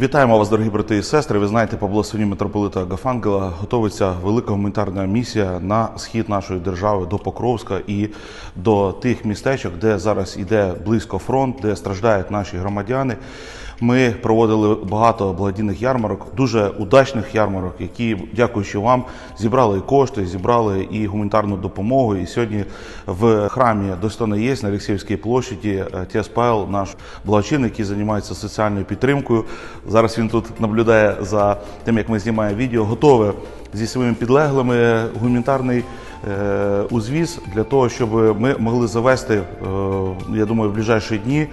Вітаємо вас, дорогі брати і сестри. Ви знаєте, по благословенню митрополита Гафангела готується велика гуманітарна місія на схід нашої держави до Покровська і до тих містечок, де зараз іде близько фронт, де страждають наші громадяни. Ми проводили багато благодійних ярмарок, дуже удачних ярмарок, які, дякуючи вам, зібрали і кошти, зібрали і гуманітарну допомогу. І сьогодні в храмі Достойна єсть на Олексіївській площаді е, Павел, наш благочинник, який займається соціальною підтримкою. Зараз він тут наблюдає за тим, як ми знімаємо відео, готове зі своїми підлеглими гуманітарний е, узвіз для того, щоб ми могли завести, е, я думаю, в ближайші дні.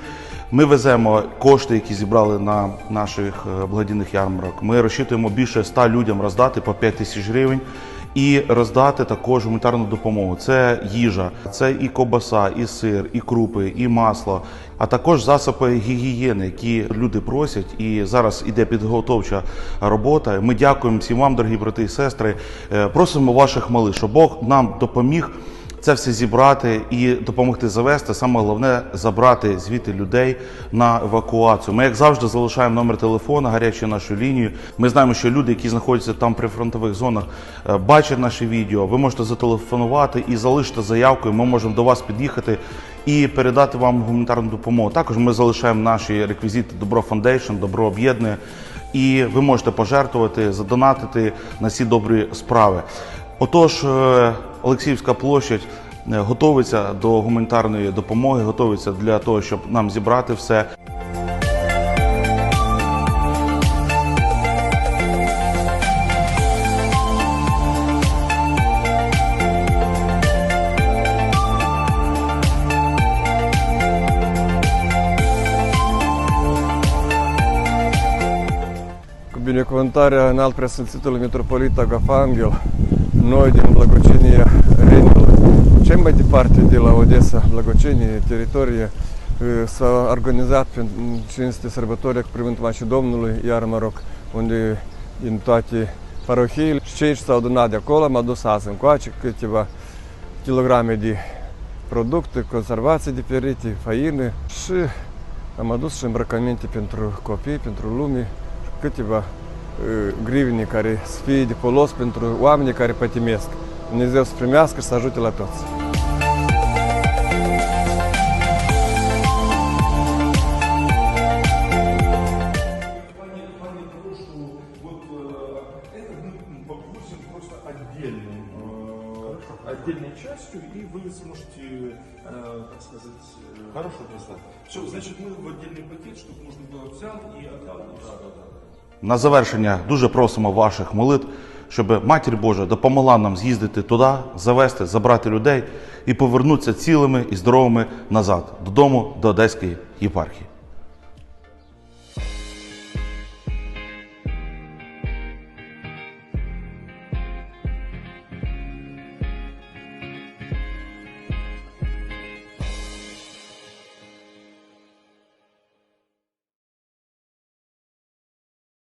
Ми веземо кошти, які зібрали на наших е, благодійних ярмарок. Ми розчитуємо більше ста людям роздати по 5 тисяч гривень. І роздати також гуманітарну допомогу. Це їжа, це і кобаса, і сир, і крупи, і масло, а також засоби гігієни, які люди просять. І зараз іде підготовча робота. Ми дякуємо всім вам, дорогі брати і сестри. Е, Просимо ваших молитв, щоб Бог нам допоміг це все зібрати і допомогти завести. Саме головне забрати звідти людей на евакуацію. Ми, як завжди, залишаємо номер телефона, гарячу нашу лінію. Ми знаємо, що люди, які знаходяться там при фронтових зонах, е, бачать наші відео. Ви можете зателефонувати і залишити заявку. і Ми можемо до вас під'їхати і передати вам гуманітарну допомогу. Також ми залишаємо наші реквізити Добро Фондейшн, Добро об'єднує. І ви можете пожертвувати, задонатити на ці добрі справи. Отож, е, Олексіївська площадь е, готується до гуманітарної допомоги, готується для того, щоб нам зібрати все. În alt preasfințitul Mitropolit Agafangel, noi din Blagocenie Renul, cel mai departe de la Odessa, Blagocenie, teritorie, eh, s-a organizat prin cinste sărbători privind Mașii Domnului, iar mă rog, unde din toate parohiile. Și cei ce s-au adunat de acolo am adus azi încoace câteva kilograme de producte, conservații diferite, faine. Și am adus și îmbrăcăminte pentru copii, pentru lume, câteva uh, grivine care să fie de folos pentru oamenii care pătimesc. Dumnezeu să primească și să ajute la toți. плане, в плане того, что вот э, это мы погрузим просто отдельным, э, отдельной частью, и вы сможете, э, так сказать, э, хорошо достать. Все, значит, мы в отдельный пакет, чтобы можно было взял и отдал. Да, да, да. На завершення дуже просимо ваших молитв, щоб Матір Божа допомогла нам з'їздити туди, завести, забрати людей і повернутися цілими і здоровими назад додому до Одеської єпархії.